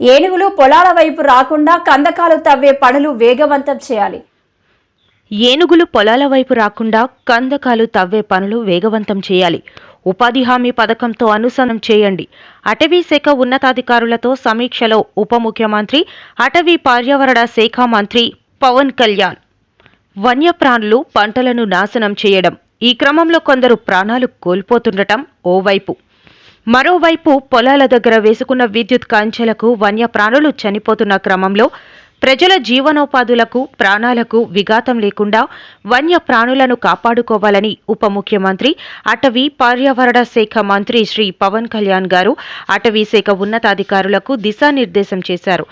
ఏనుగులు పొలాల వైపు రాకుండా కందకాలు తవ్వే పనులు వేగవంతం చేయాలి. ఏనుగులు పొలాల వైపు రాకుండా కందకాలు తవ్వే పనులు వేగవంతం చేయాలి. ఉపాధి హామీ పథకంతో అనుసంధానం చేయండి. అటవీ శాఖ ఉన్నతాధికారులతో సమీక్షలో ఉప ముఖ్యమంత్రి అటవీ పర్యావరణ శాఖ మంత్రి పవన్ కళ్యాణ్. వన్యప్రాణులు పంటలను నాశనం చేయడం ఈ క్రమంలో కొందరు ప్రాణాలు కోల్పోతుండటం ఓవైపు. మరోవైపు పొలాల దగ్గర వేసుకున్న విద్యుత్ కాంచెలకు వన్యప్రాణులు చనిపోతున్న క్రమంలో ప్రజల జీవనోపాధులకు ప్రాణాలకు విఘాతం లేకుండా వన్య ప్రాణులను కాపాడుకోవాలని ఉప ముఖ్యమంత్రి అటవీ పర్యావరణ శాఖ మంత్రి శ్రీ పవన్ కళ్యాణ్ గారు అటవీ శాఖ ఉన్నతాధికారులకు దిశానిర్దేశం చేశారు.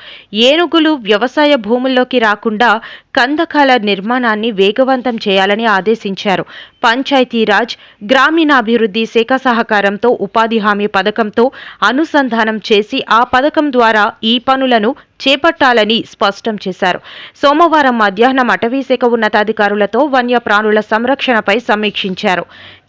ఏనుగులు వ్యవసాయ భూముల్లోకి రాకుండా కందకాల నిర్మాణాన్ని వేగవంతం చేయాలని ఆదేశించారు. పంచాయతీరాజ్ గ్రామీణాభివృద్ధి శాఖ సహకారంతో ఉపాధి హామీ పథకంతో అనుసంధానం చేసి ఆ పథకం ద్వారా ఈ పనులను చేపట్టాలని స్పష్టం చేశారు. సోమవారం మధ్యాహ్నం అటవీ శాఖ ఉన్నతాధికారులతో వన్యప్రాణుల సంరక్షణపై సమీక్షించారు.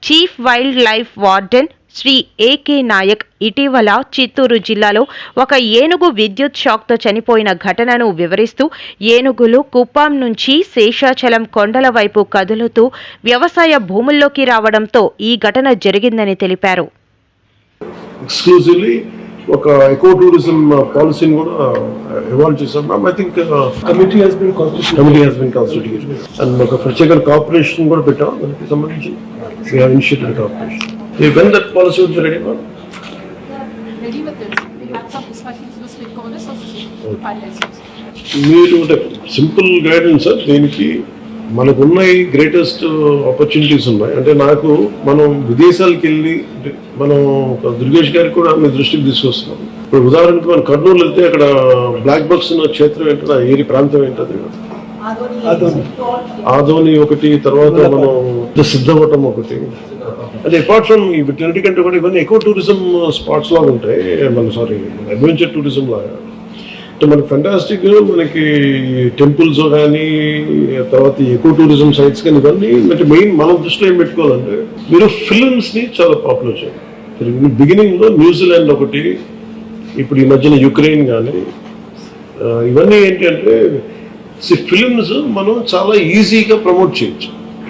Chief wildlife warden Shri A K Nayak ఇటీవల చిత్తూరు జిల్లాలో ఒక ఏనుగు విద్యుత్ షాక్తో చనిపోయిన ఘటనను వివరిస్తూ ఏనుగులు కుప్పం నుంచి శేషాచలం కొండల వైపు కదులుతూ వ్యవసాయ భూముల్లోకి రావడంతో ఈ ఘటన జరిగిందని తెలిపారు. ఎక్స్క్లూజివ్లీ ఒక ఎకో టూరిజం పాలసీని కూడా ఇవాల్వ్ చేశాం. Ma'am I think has been constituted. Committee has been constituted and ఒక ప్రత్యేక కార్పొరేషన్ కూడా పెట్టాం. దానికి సంబంధించి వీ హావ్ ఇనిషియేటెడ్ కార్పొరేషన్ వచ్చి ready ma'am ready with finalized. మీరు అంటే సింపుల్ గైడెన్స్ సార్ దీనికి మనకున్న ఈ గ్రేటెస్ట్ ఆపర్చునిటీస్ ఉన్నాయి. అంటే నాకు మనం విదేశాలకు వెళ్ళి మనం ఒక దుర్గేష్ గారికి కూడా మీ దృష్టికి తీసుకొస్తున్నాం. ఇప్పుడు ఉదాహరణకి మనం కర్నూలు వెళ్తే అక్కడ బ్లాక్ బక్స్ ఉన్న క్షేత్రం ఏంటో ఏరి ప్రాంతం ఏంటది. ఆదోని ఒకటి తర్వాత మనం సిద్ధవటం ఒకటి. అంటే అపార్ట్ ఫ్రమ్ వీటన్నిటికంటే కూడా ఇవన్నీ ఎక్కువ టూరిజం స్పాట్స్ లాగా ఉంటాయి. మన సారీ అడ్వెంచర్ టూరిజం లాగా. అంటే మనకి ఫెంటాస్టిక్ మనకి టెంపుల్స్ కానీ తర్వాత ఎక్కువ టూరిజం సైట్స్ కానీ ఇవన్నీ అంటే మెయిన్ మనం దృష్టిలో ఏం పెట్టుకోవాలంటే మీరు ఫిల్మ్స్ని చాలా పాపులర్ చేయాలి. బిగినింగ్లో న్యూజిలాండ్ ఒకటి ఇప్పుడు ఈ మధ్యన యుక్రెయిన్ కానీ ఇవన్నీ ఏంటి అంటే ఫిల్మ్స్ మనం చాలా ఈజీగా ప్రమోట్ చేయొచ్చు.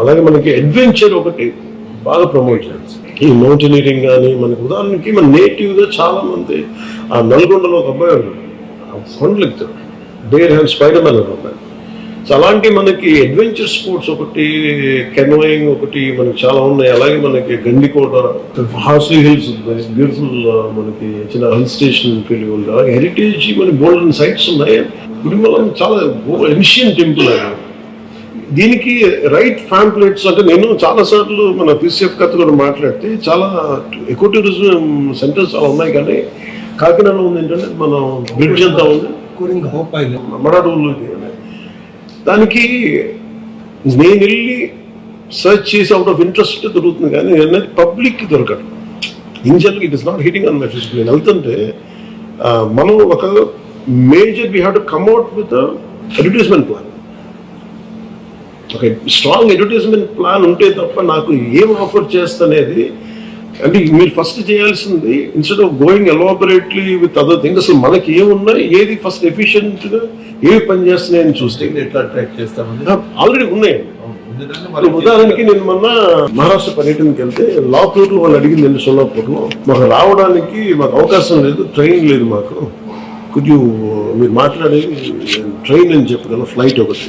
అలాగే మనకి అడ్వెంచర్ ఒకటి బాగా ప్రమోట్ చేయాలి ఈ మౌంటైనీరింగ్ కానీ మనకి ఉదాహరణకి మన నేటివ్గా చాలామంది ఆ నల్గొండలో ఒక అబ్బాయి ఉన్నాడు. ఆ కొండలు ఎక్కుతాడు డేర్ హ్యాండ్ స్పైడర్ మ్యాన్ అని అబ్బాయి. సో అలాంటి మనకి అడ్వెంచర్ స్పోర్ట్స్ ఒకటి కెనోయింగ్ ఒకటి మనకి చాలా ఉన్నాయి. అలాగే మనకి గండికోట హార్స్లీ హిల్స్ బ్యూటిఫుల్ మనకి చిన్న హిల్ స్టేషన్ ఫీల్ అలాగే హెరిటేజ్ మన గోల్డెన్ సైట్స్ ఉన్నాయి. గుడిమలం చాలా ఎన్షియన్ టెంపుల్ అది. దీనికి రైట్ ఫ్యాంప్లెట్స్ అంటే నేను చాలా సార్లు మన పీసీఎఫ్ కథ కూడా మాట్లాడితే చాలా ఎకో టూరిజం సెంటర్స్ చాలా ఉన్నాయి కానీ కాకినాడలో ఉంది ఏంటంటే మనం బ్రిడ్జ్ అంతా ఉంది. మరాఠోళ్ళు దానికి నేను వెళ్ళి సెర్చ్ చేసి అవుట్ ఆఫ్ ఇంట్రెస్ట్ దొరుకుతుంది కానీ అనేది పబ్లిక్కి దొరకదు. In general it is not hitting on my physical నేను వెళ్తుంటే మనం ఒక major we have to come at with advertisement plan ఒక స్ట్రాంగ్ అడ్వర్టైజ్మెంట్ ప్లాన్ ఉంటే తప్ప నాకు ఏం ఆఫర్ చేస్తనేది అంటే మీరు ఫస్ట్ చేయాల్సింది instead of going elaborately with other things అసలు మనకి ఏమున్నాయి ఏది ఫస్ట్ ఎఫిషియెంట్గా ఏవి పనిచేస్తున్నాయని చూస్తే. ఎట్లా ట్రాక్ చేస్తామని ఆల్రెడీ ఉన్నాయండి ఉదాహరణకి నేను మొన్న మహారాష్ట్ర పర్యటనకి వెళ్తే లాక్డౌన్ వాళ్ళు అడిగింది అండి సోలాపూర్లో మాకు రావడానికి మాకు అవకాశం లేదు ట్రైన్ లేదు మాకు. కుడ్ యూ మీరు మాట్లాడేది ట్రైన్ అని చెప్పగల ఫ్లైట్ ఒకటి.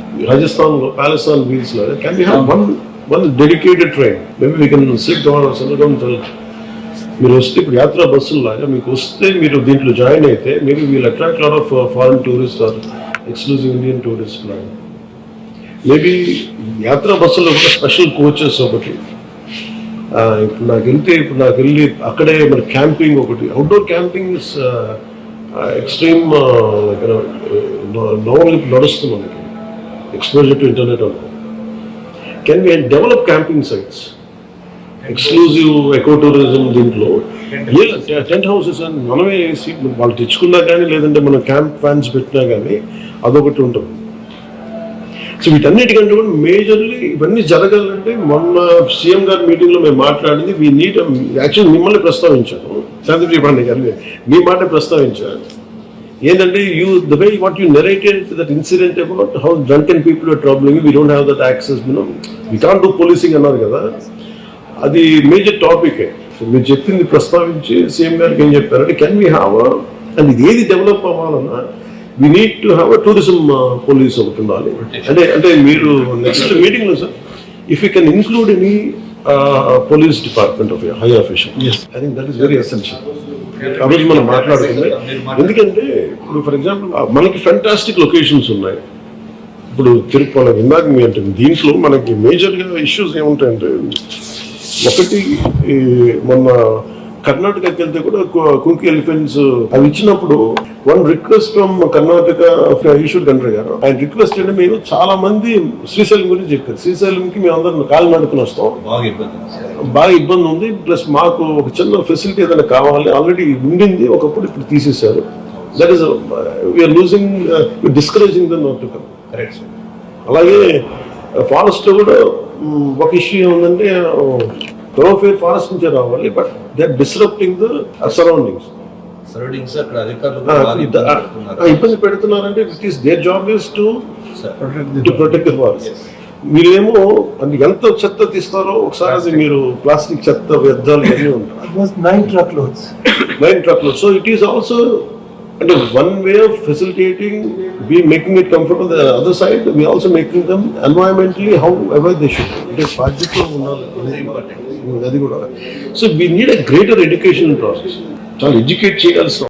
రాజస్థాన్లో ప్యాలెస్తాన్ వీల్స్ లాగా can be one one dedicated train maybe we can sit Selagam మీరు వస్తే ఇప్పుడు యాత్రా బస్సులు లాగా మీకు వస్తే మీరు దీంట్లో జాయిన్ అయితే maybe we'll attract lot of foreign tourist or exclusive Indian tourist లాగా. మేబీ యాత్రా బస్సులో కూడా స్పెషల్ కోచెస్ ఒకటి. ఇప్పుడు నాకు వెళ్తే ఇప్పుడు నాకు వెళ్ళి అక్కడే మన క్యాంపింగ్ ఒకటి. అవుట్డోర్ క్యాంపింగ్ ఎక్స్ట్రీమ్ నోవల్ నడుస్తుంది మనకి. ఎక్స్పోజర్ టు ఇంటర్నెట్ అనుకో can be develop camping sites exclusive eco tourism దీంట్లో టెంట్ హౌసెస్ అని మనమే వేసి వాళ్ళు తెచ్చుకున్నా కానీ లేదంటే మనం క్యాంప్ ఫ్యాన్స్ పెట్టినా కానీ అదొకటి ఉంటుంది. సో వీటన్నిటికంటే కూడా మేజర్లీ ఇవన్నీ జరగాలంటే మొన్న సీఎం గారి మీటింగ్లో మేము మాట్లాడింది వీ నీట్ యాక్చువల్ మిమ్మల్ని ప్రస్తావించాను. చంద్రబాబు గారిని మీ మాట ప్రస్తావించాను ఏంటంటే you the way what you narrated that incident about how drunk and people are troubling we don't have that access you know we can't do policing అన్నారు కదా. అది మేజర్ టాపిక్ మీరు చెప్పింది ప్రస్తావించి సీఎం గారికి ఏం చెప్పారంటే కెన్ వీ హ్యావ్ అండ్ ఇది ఏది డెవలప్ అవ్వాలన్నా we need to have tourism police ఒకటి ఉండాలి. అంటే అంటే మీరు నెక్స్ట్ మీటింగ్లో sir if you can include any police department of high official I think that is very essential ఆ రోజు మనం మాట్లాడుతుంది ఎందుకంటే ఇప్పుడు ఫర్ ఎగ్జాంపుల్ మనకి ఫెంటాస్టిక్ లొకేషన్స్ ఉన్నాయి. ఇప్పుడు తిరుపతి ఇందాక మీ అంటే దీంట్లో మనకి మేజర్గా ఇష్యూస్ ఏముంటాయంటే ఒకటి మొన్న కర్ణాటకకి వెళ్తే కూడా కుంకి ఎలిఫెంట్స్ అవి ఇచ్చినప్పుడు one request from Karnataka Eshwar Khandre garu ఆయన రిక్వెస్ట్ అంటే మేము చాలా మంది శ్రీశైలం గురించి చెప్పారు. శ్రీశైలంకి మేము అందరం కాలు నడుపుని వస్తాం. బాగా ఇబ్బంది బాగా ఇబ్బంది ఉంది. ప్లస్ మాకు ఒక చిన్న ఫెసిలిటీ ఏదైనా కావాలి. ఆల్రెడీ ఉండింది. ఒకప్పుడు ఇప్పుడు తీసేశారు. That is we are losing discouraging than to come అలాగే ఫారెస్ట్లో కూడా మ్, ఒక ఇష్యూ ఏముందంటే క్లోరోఫిల్ ఫారెస్ట్ నుంచి రావాలి but they're disrupting the surroundings ఇబ్బంది పెడుతున్నారంటే it is their job is to protect the forest మీరేమో అది ఎంత చెత్త తీస్తారో ఒకసారి అది మీరు ప్లాస్టిక్ చెత్త వ్యర్థాలు ఇవన్నీ ఉంటాయి. Nine truck loads so it is also అంటే one way of facilitating we making it comfortable other side we also making them environmentally however they should అంటే బాధ్యత ఉండాలి అది కూడా. So we need a greater education process చాలా educate చేయాల్సిన